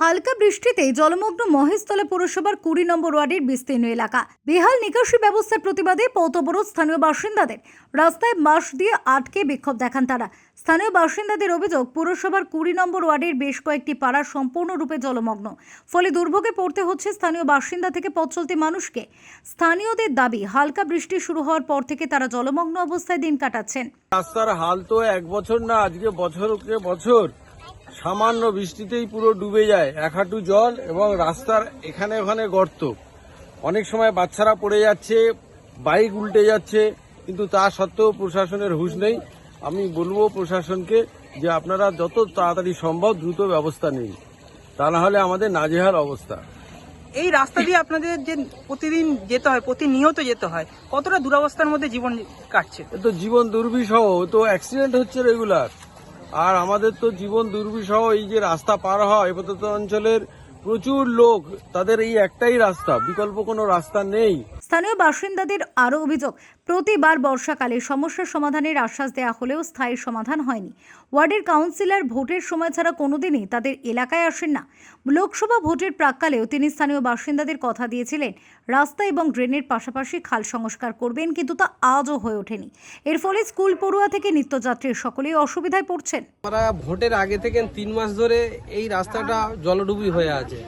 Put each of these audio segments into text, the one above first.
হালকা বৃষ্টিতে জলমগ্ন মহেশতলা পৌরসভার কুড়ি নম্বর ওয়ার্ডের বিস্তীর্ণ এলাকা। বেহাল নিকাশি ব্যবস্থার প্রতিবাদে পথ অবরোধ স্থানীয় বাসিন্দাদের রাস্তায় বাঁশ দিয়ে আটকে বিক্ষোভ দেখান তারা। স্থানীয় বাসিন্দাদের অভিযোগ, পৌরসভার কুড়ি নম্বর ওয়ার্ডের বেশ কয়েকটি পাড়া সম্পূর্ণরূপে জলমগ্ন। ফলে দুর্ভোগে পড়তে হচ্ছে স্থানীয় বাসিন্দা থেকে পথ চলতি মানুষকে। স্থানীয়দের দাবি, হালকা বৃষ্টি শুরু হওয়ার পর থেকে তারা জলমগ্ন অবস্থায় দিন কাটাচ্ছেন। রাস্তার হাল তো এক বছর না, আজকে বছরকে বছর। সামান্য বৃষ্টিতেই পুরো ডুবে যায় এক হাঁটু জল এবং রাস্তার এখানে ওখানে গর্ত। অনেক সময় বাচ্চারা পড়ে যাচ্ছে বাইক উল্টে যাচ্ছে কিন্তু তা সত্ত্বেও প্রশাসনের হুঁশ নেই। আমি বলব প্রশাসনকে যে আপনারা যত তাড়াতাড়ি সম্ভব দ্রুত ব্যবস্থা নিন। তা না হলে আমাদের নাজেহাল অবস্থা। এই রাস্তা দিয়ে আপনাদের যে প্রতিদিন যেতে হয় প্রতিনিয়ত যেতে হয় কতটা দুরবস্থার মধ্যে জীবন কাটছে? তো জীবন দুর্বিষহ তো অ্যাক্সিডেন্ট হচ্ছে রেগুলার আর আমাদের তো জীবন দুর্বিষহ, এই যে রাস্তা পার হয় প্রত্যন্ত অঞ্চলের প্রচুর লোক, তাদের এই একটাই রাস্তা, বিকল্প কোনো রাস্তা নেই। স্থানীয় বাসিন্দাদের আরও অভিযোগ, প্রতিবার বর্ষাকালে সমস্যার সমাধানের আশ্বাস দেওয়া হলেও স্থায়ী সমাধান হয়নি। ওয়ার্ডের কাউন্সিলর ভোটের সময় ছাড়া কোনোদিনই তাদের এলাকায় আসেন না। লোকসভা ভোটের প্রাককালেও তিনি স্থানীয় বাসিন্দাদের কথা দিয়েছিলেন, রাস্তা এবং ড্রেনের পাশাপাশি খাল সংস্কার করবেন, কিন্তু তা আজও হয়ে ওঠেনি। এর ফলে স্কুল পড়ুয়া থেকে নিত্যযাত্রী সকলেই অসুবিধায় পড়ছেন। ভোটের আগে থেকে তিন মাস ধরে এই রাস্তাটা জলডুবি হয়ে আছে।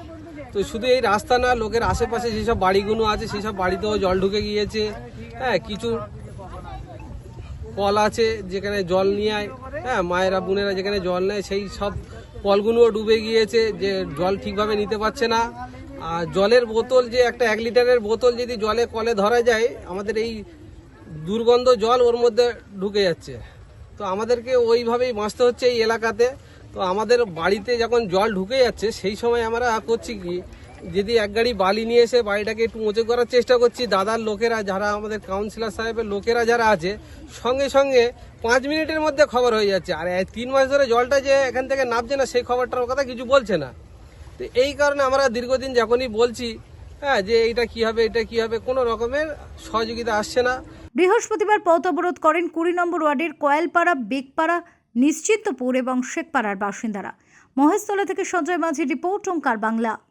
তো শুধু এই রাস্তা না, লোকের আশেপাশে যেসব বাড়িগুলো আছে, সেসব বাড়িতেও জল ঢুকে গিয়েছে। হ্যাঁ কিছু কল আছে যেখানে জল নিয়ে আয়। হ্যাঁ মায়েরা, বোনেরা যেখানে জল নেয়, সেই সব কলগুলোও ডুবে গিয়েছে যে জল ঠিকভাবে নিতে পারছে না। আর জলের বোতল যে একটা এক লিটারের বোতল যদি জলে কলে ধরা যায়, আমাদের এই দুর্গন্ধ জল ওর মধ্যে ঢুকে যাচ্ছে। তো আমাদেরকে ওইভাবেই বাঁচতে হচ্ছে এই এলাকাতে। তো আমাদের বাড়িতে যখন জল ঢুকে যাচ্ছে, সেই সময় আমরা করছি কি, যদি এক গাড়ি বালি নিয়ে এসে বাড়িটাকে একটু উঁচু করার চেষ্টা করছি, দাদার লোকেরা যারা আমাদের কাউন্সিলর সাহেবের লোকেরা যারা আছে, সঙ্গে সঙ্গে পাঁচ মিনিটের মধ্যে খবর হয়ে যাচ্ছে। আর তিন মাস ধরে জলটা যে এখান থেকে নামছে না, সেই খবরটার কথা কিছু বলছে না। তো এই কারণে আমরা দীর্ঘদিন যখনই বলছি হ্যাঁ যে এইটা কি হবে, এটা কি হবে, কোনো রকমের সহযোগিতা আসছে না। বৃহস্পতিবার পথ অবরোধ করেন কুড়ি নম্বর ওয়ার্ডের কয়েলপাড়া বেগপাড়া নিশ্চিন্তপুর এবং শেখপাড়ার বাসিন্দারা। মহেশতলা থেকে সঞ্জয় মাঝি রিপোর্ট ওঙ্কার বাংলা।